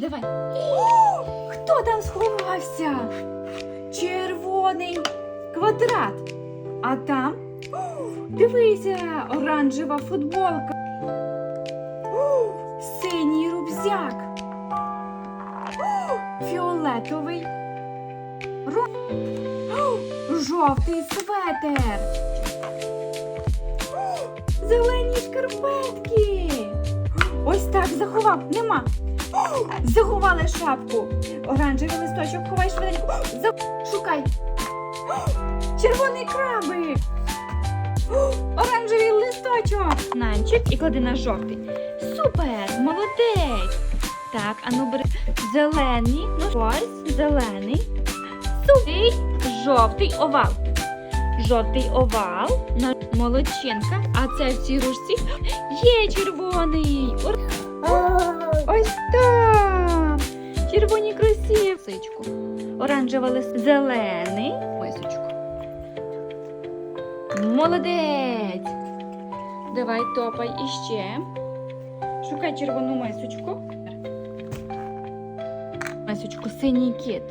Давай. Хто там сховався? Червоний квадрат. А там дивися, оранжева футболка. Синій. О, Фіолетовий. Жовтий светер. Зелені шкарпетки. Ось так заховав. Нема. Заховали шапку. Оранжевий листочок ховай швиденько. За- Шукай. Червоний крабик. Оранжевий листочок. Нанчик і клади на жовтий. Супер! Молодець! Так, а ну бери зелений. Ну ось, зелений. Супер. Жовтий овал. Жовтий овал. Молодчинка. А це в цій ружці є червоний. Ось. Червоні кросівсичку. Оранжева лист. Зелений. Мисочку. Молодець. Давай топай іще. Шукай червону мисочку. Мисочку, синій кіт.